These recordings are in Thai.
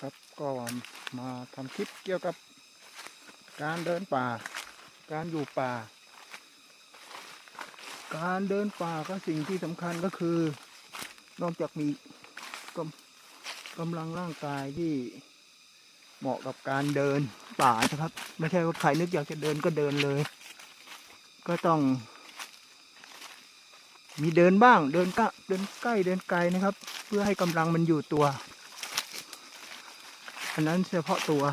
ครับก็มาทำคลิปเกี่ยวกับ การเดินป่า การอยู่ป่า การเดินป่าก็สิ่งที่สำคัญก็คือ นอกจากมีกำกำลังร่างกายที่เหมาะกับการเดินป่านะครับ ไม่ใช่ว่าใครนึกอยากจะเดินก็เดินเลย ก็ต้อง มีเดินบ้างเดินกะเดินใกล้เดินไกลนะครับ เพื่อให้กำลังมันอยู่ตัว อันนั้นเฉพาะตัว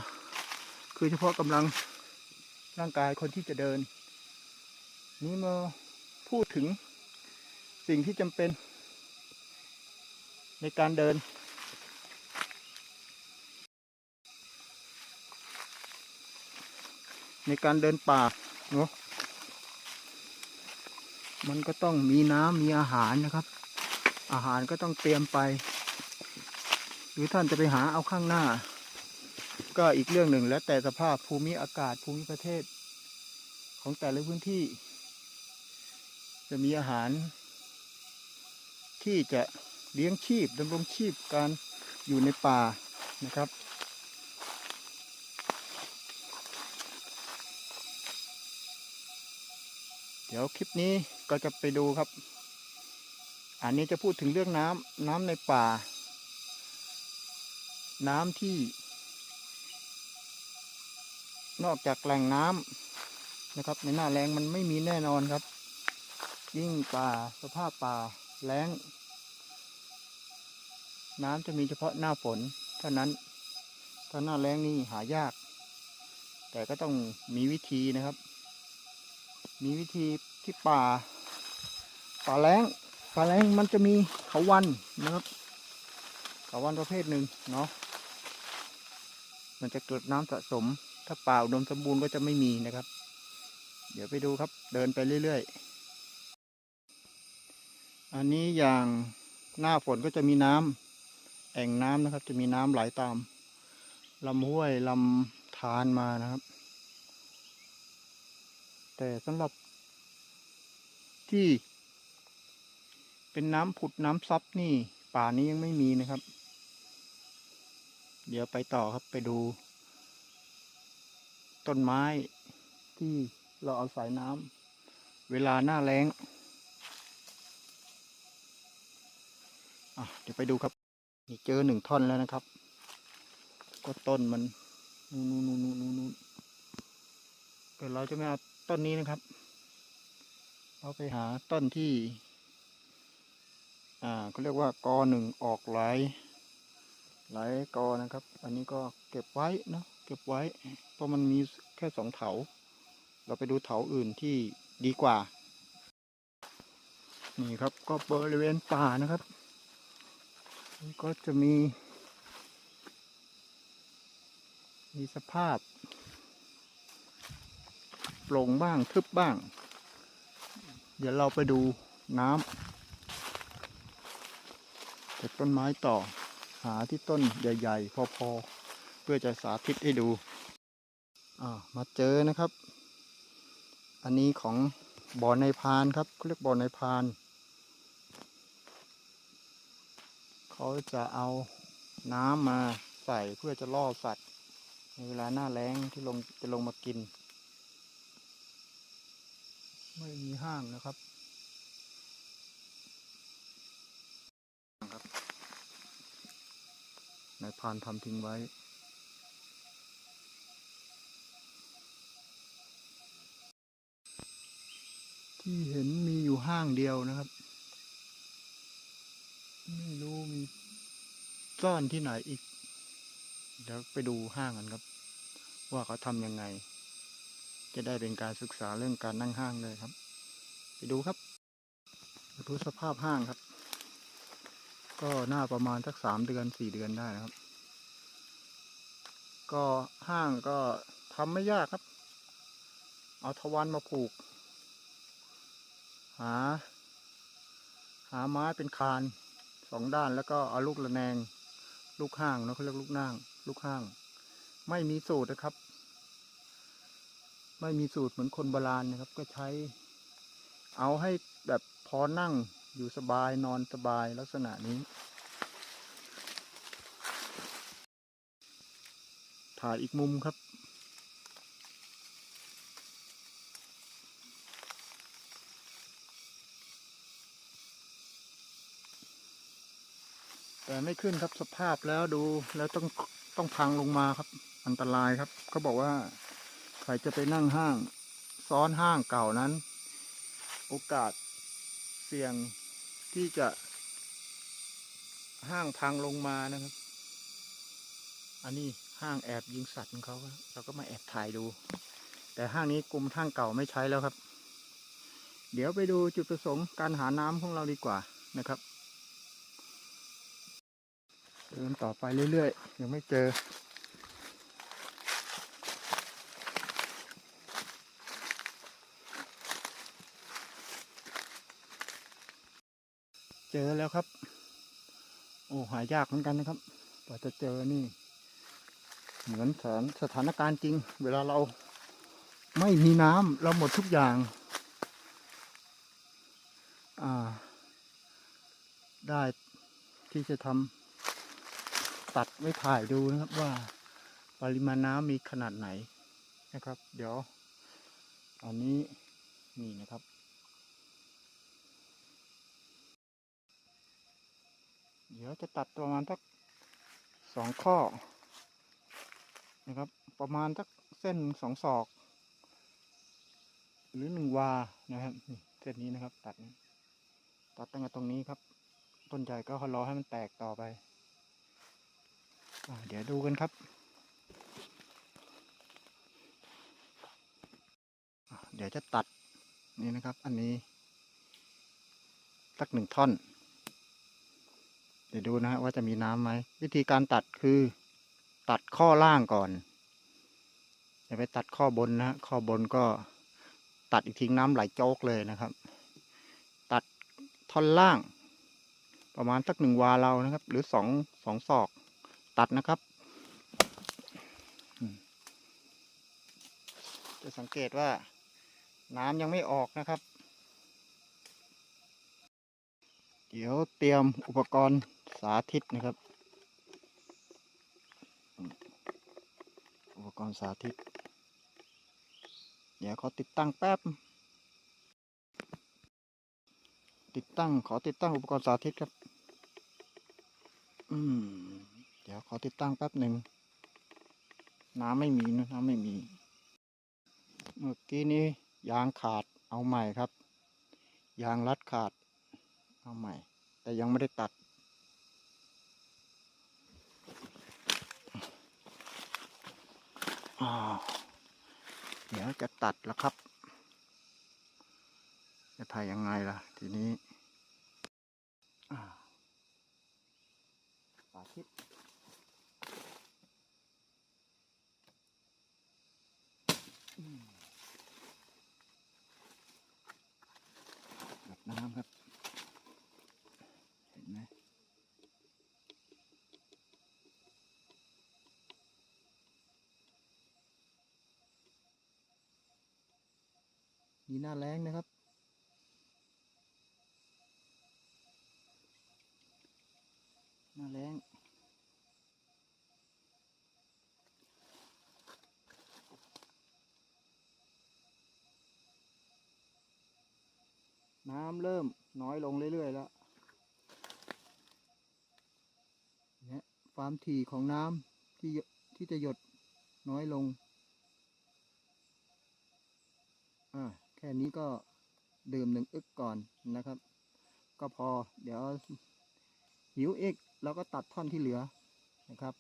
คือเฉพาะกำลังร่างกายคนที่จะเดิน นี่มาพูดถึงสิ่งที่จำเป็น ในการเดิน ในการเดินป่าเนาะมันก็ต้องมีน้ำมีอาหารนะครับ อาหารก็ต้องเตรียมไป หรือท่านจะไปหาเอาข้างหน้า ก็อีกเรื่องหนึ่งแล้วแต่สภาพภูมิอากาศภูมิประเทศ ของแต่ละพื้นที่ จะมีอาหาร ที่จะเลี้ยงชีพดำรงชีพการอยู่ในป่านะครับ เดี๋ยวคลิปนี้ก็จะไปดูครับ อันนี้จะพูดถึงเรื่องน้ำน้ำในป่า น้ำที่ นอกจากแหล่งน้ำนะครับ ในหน้าแรงมันไม่มีแน่นอนครับ ยิ่งป่าสภาพป่าแล้ง น้ำจะมีเฉพาะหน้าฝนเท่านั้นถ้าหน้าแล้งนี่หายาก แต่ก็ต้องมีวิธีนะครับ มีวิธีที่ป่า ป่าแล้งป่าแล้งมันจะมีเขาวันนะครับเขาวันประเภทหนึ่งเนาะมันจะเกิดน้ำสะสม ถ้าป่าอุดมสมบูรณ์ก็จะไม่มีนะครับ เดี๋ยวไปดูครับ เดินไปเรื่อยๆ อันนี้อย่างหน้าฝนก็จะมีน้ำแอ่งน้ำนะครับ จะมีน้ำไหลตามลำห้วยลำธารมานะครับ แต่สำหรับที่เป็นน้ำผุดน้ำซับนี่ ป่านี้ยังไม่มีนะครับ เดี๋ยวไปต่อครับไปดู ต้นไม้ที่เราเอาสายน้ำเวลาหน้าแล้งเดี๋ยวไปดูครับ นี่เจอหนึ่งท่อนแล้วนะครับ ก็ต้นมันนู่นนู่นนู่นนู่นนู่นแต่เราจะไม่เอาต้นนี้นะครับ เราไปหาต้นที่ อ่าเขาเรียกว่ากอหนึ่งออกหลายหลายกอนะครับ อันนี้ก็เก็บไว้เนอะ เก็บไว้ เพราะมันมีแค่สองเถา เราไปดูเถาอื่นที่ดีกว่า นี่ครับก็บริเวณป่านะครับ ก็จะมี มีสภาพโปร่งบ้างทึบบ้าง เดี๋ยวเราไปดูน้ำจากต้นไม้ต่อหาที่ต้นใหญ่ ๆ พอ ๆ เพื่อจะสาธิตให้ดูมาเจอนะครับ อันนี้ของบ่อในพานครับเขาเรียกบ่อในพาน เขาจะเอาน้ำมาใส่เพื่อจะล่อสัตว์ ในเวลาหน้าแล้งที่ลงจะลงมากิน ไม่มีห้างนะครับครับนายพานทำทิ้งไว้ ที่เห็นมีอยู่ห้างเดียวนะครับ ไม่รู้มีซ่อนที่ไหนอีก เดี๋ยวไปดูห้างกันครับ ว่าเขาทำยังไง จะได้เป็นการศึกษาเรื่องการนั่งห้างเลยครับ ไปดูครับดูสภาพห้างครับ ก็น่าประมาณสักสามเดือนสี่เดือนได้นะครับ ก็ห้างก็ทำไม่ยากครับ เอาทวันมาผูก หา หาไม้เป็นคานสองด้านแล้วก็เอาลูกระแนง ลูกห้างเนอะเขาเรียกลูกนั่งลูกห้าง ไม่มีสูตรนะครับ ไม่มีสูตรเหมือนคนโบราณนะครับ ก็ใช้ เอาให้แบบพอนั่งอยู่สบายนอนสบายลักษณะนี้ ถ่ายอีกมุมครับ แต่ไม่ขึ้นครับสภาพแล้วดูแล้วต้องต้องพังลงมาครับ อันตรายครับเขาบอกว่าใครจะไปนั่งห้าง ซ้อนห้างเก่านั้น โอกาสเสี่ยงที่จะ ห้างพังลงมานะครับ อันนี้ห้างแอบยิงสัตว์ของเขาเราก็มาแอบถ่ายดู แต่ห้างนี้กรมห้างเก่าไม่ใช้แล้วครับ เดี๋ยวไปดูจุดประสงค์การหาน้ำของเราดีกว่านะครับ เดินต่อไปเรื่อยๆ ยังไม่เจอ เจอแล้วครับ โอ้หายากเหมือนกันนะครับกว่าจะเจอนี่ เหมือนสถานสถานการณ์จริง เวลาเราไม่มีน้ำเราหมดทุกอย่าง อ่า ได้ที่จะทำ ตัดไว้ถ่ายดูนะครับว่าปริมาณน้ำมีขนาดไหนนะครับ เดี๋ยวอันนี้นี่นะครับ เดี๋ยวจะตัดประมาณสักสองข้อนะครับ ประมาณสักเส้นสองศอก หรือหนึ่งวานะครับเส้นนี้นะครับ ตัดตัดตั้งแต่ตรงนี้ครับ ต้นใหญ่ก็รอให้มันแตกต่อไป เดี๋ยวดูกันครับ เดี๋ยวจะตัดนี่นะครับ อันนี้ สักหนึ่งท่อน เดี๋ยวดูนะฮะว่าจะมีน้ำไหม วิธีการตัดคือ ตัดข้อล่างก่อนอย่าไปตัดข้อบนนะฮะข้อบนก็ตัดอีกทิ้งน้ำไหลโจกเลยนะครับ ตัดท่อนล่าง ประมาณสักหนึ่งวาเรานะครับ หรือสองสองศอก ตัดนะครับ จะสังเกตว่าน้ำยังไม่ออกนะครับ เดี๋ยวเตรียมอุปกรณ์สาธิตนะครับ อุปกรณ์สาธิต เดี๋ยวขอติดตั้งแป๊บ ติดตั้งขอติดตั้งอุปกรณ์สาธิตครับ อืม ดี๋ยวขอติดตั้งแป๊บหนึ่ง น้ำไม่มีนะน้ำไม่มี เมื่อกี้นี้ยางขาดเอาใหม่ครับ ยางรัดขาดเอาใหม่ แต่ยังไม่ได้ตัดอ้าวเดี๋ยวจะตัดแล้วครับ จะถ่ายยังไงล่ะ ทีนี้อ่าสาธิต หลับบน้ำครับ เห็นไหมนี่หน้าแรงนะครับ หน้าแรงน้ำเริ่มน้อยลงเรื่อยๆแล้วเนี่ยความถี่ของน้ำที่ที่จะหยดน้อยลง อ่า แค่นี้ก็ดื่มหนึ่งอึกก่อนนะครับ ก็พอ เดี๋ยวหิวอีกเราก็ตัดท่อนที่เหลือนะครับ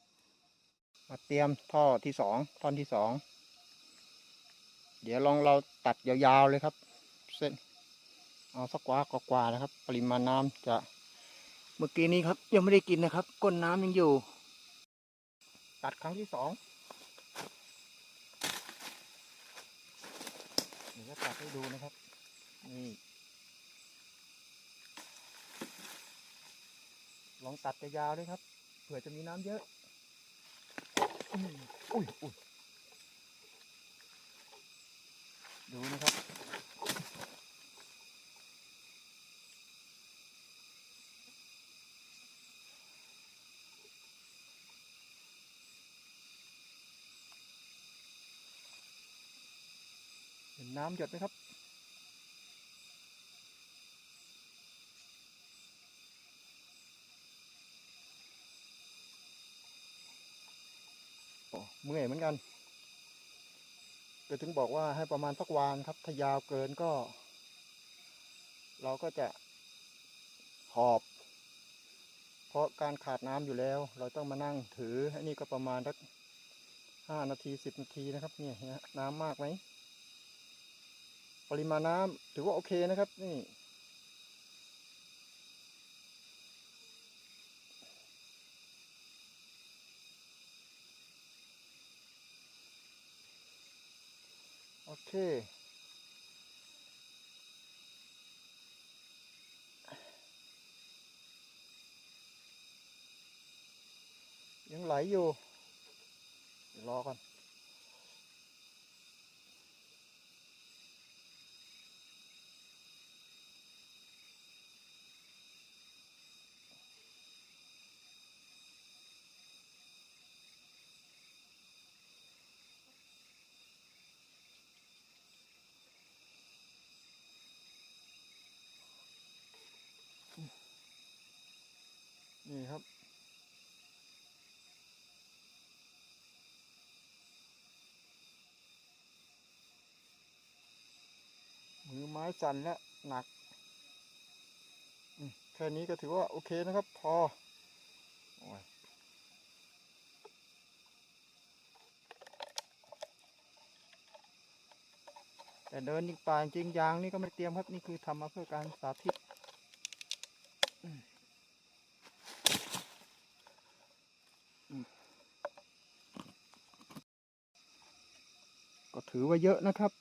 มาเตรียมท่อที่สองท่อนที่สอง เดี๋ยวลองเราตัดยาวๆเลยครับ เส้น เอาสักกว่ากว่านะครับ ปริมาณน้ำจะเมื่อกี้นี้ครับ ยังไม่ได้กินนะครับ ก้นน้ำยังอยู่ ตัดครั้งที่สองเดี๋ยวจะตัดให้ดูนะครับนี่ลองตัดยาวๆด้วยครับเผื่อจะมีน้ำเยอะ อุ้ยอุ้ยดูนะครับ น้ำหยดไหมครับโอ้เมื่อยเหมือนกันก็ถึงบอกว่าให้ประมาณสักวานครับ ถ้ายาวเกินก็ เราก็จะหอบ เพราะการขาดน้ำอยู่แล้ว เราต้องมานั่งถืออันนี้ก็ประมาณสักห้านาทีสิบนาทีนะครับ เนี่ยนะน้ำมากไหม ปริมาณน้ำถือว่าโอเคนะครับ นี่โอเคยังไหลอยู่รอก่อนครับ มือไม้สั่นและหนักแค่นี้ก็ถือว่าโอเคนะครับ พอแต่เดินอีกป่าจริงยางนี่ก็ไม่เตรียมครับ นี่คือทำมาเพื่อการสาธิตก็ถือว่าเยอะนะครับ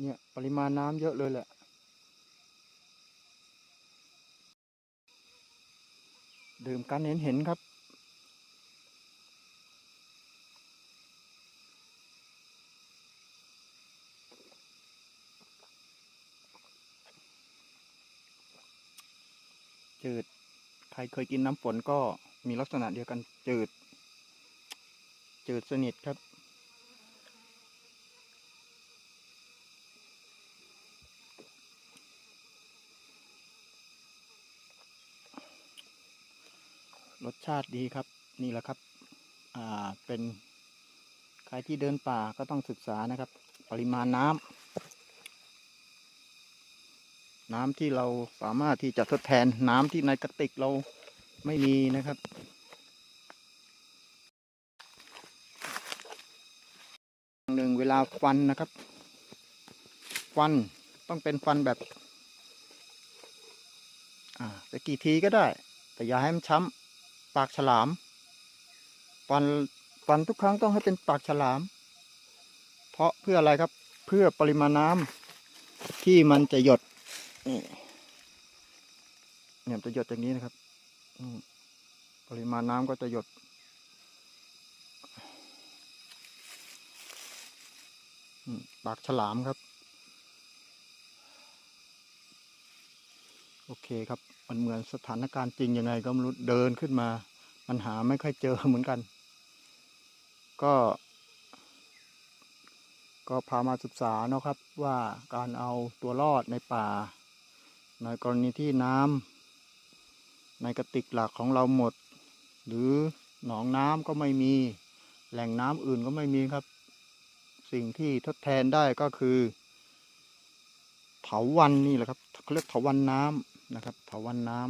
เนี่ยปริมาณน้ำเยอะเลยแหละ ดื่มกันเห็นเห็นครับ จืด ใครเคยกินน้ำฝนก็มีลักษณะเดียวกันจืด จืดสนิทครับ รสชาติดีครับ นี่แหละครับอ่าเป็นใครที่เดินป่าก็ต้องศึกษานะครับ ปริมาณน้ำน้ำที่เราสามารถที่จะทดแทนน้ำที่ในกระติกเราไม่มีนะครับหนึ่งเวลาฟันนะครับฟันต้องเป็นฟันแบบ อ่าจะกี่ทีก็ได้ แต่อย่าให้มันช้ำ ปากฉลามฟันฟันทุกครั้งต้องให้เป็นปากฉลาม เพราะเพื่ออะไรครับเพื่อปริมาณน้ำที่มันจะหยดนี่เนี่ยจะหยดอย่างนี้นะครับปริมาณน้ำก็จะหยด ปากฉลามครับ โอเคครับมันเหมือนสถานการณ์จริงยังไงก็ไม่รู้เดินขึ้นมามันหาไม่ค่อยเจอเหมือนกัน ก็ ก็พามาศึกษาเนาะครับว่าการเอาตัวรอดในป่า ในกรณีที่น้ำในกระติกหลักของเราหมด หรือหนองน้ำก็ไม่มีแหล่งน้ำอื่นก็ไม่มีครับ สิ่งที่ทดแทนได้ก็คือ เถาวันนี่แหละครับเขาเรียกเถาวันน้ำ นะครับเถาวันน้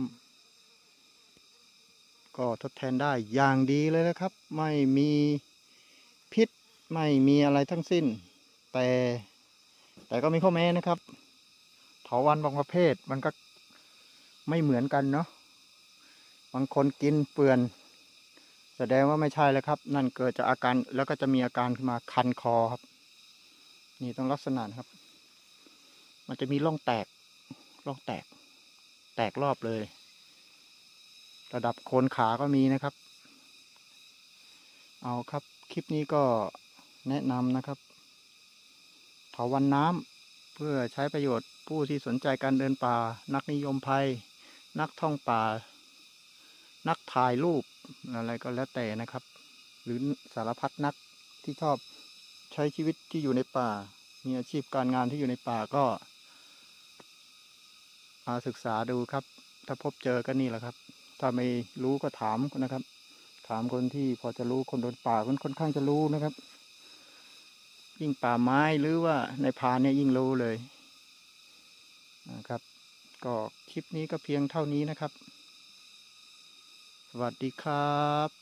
ำก็ทดแทนได้อย่างดีเลยนะครับ ไม่มีพิษไม่มีอะไรทั้งสิ้น แต่แต่ก็มีข้อแม้นะครับเถาวันบางประเภทมันก็ไม่เหมือนกันเนาะบางคนกินเปื่อนแสดงว่าไม่ใช่แล้วครับ นั่นเกิดจากอาการแล้วก็จะมีอาการขึ้นมาคันคอครับ นี่ต้องลักษณะนะครับ มันจะมีร่องแตกร่องแตก แตกรอบเลย ระดับโคนขาก็มีนะครับ เอาครับคลิปนี้ก็แนะนำนะครับเถาวันน้ำเพื่อใช้ประโยชน์ผู้ที่สนใจการเดินป่า นักนิยมภัย นักท่องป่า นักถ่ายรูปอะไรก็แล้วแต่นะครับ หรือสารพัดนักที่ชอบใช้ชีวิตที่อยู่ในป่า มีอาชีพการงานที่อยู่ในป่าก็ มาศึกษาดูครับ ถ้าพบเจอก็นี่แหละครับ ถ้าไม่รู้ก็ถามนะครับ ถามคนที่พอจะรู้คนโดนป่าคนค่อนข้างจะรู้นะครับ ยิ่งป่าไม้หรือว่าในพานเนี่ยยิ่งรู้เลยนะครับ ก็คลิปนี้ก็เพียงเท่านี้นะครับ สวัสดีครับ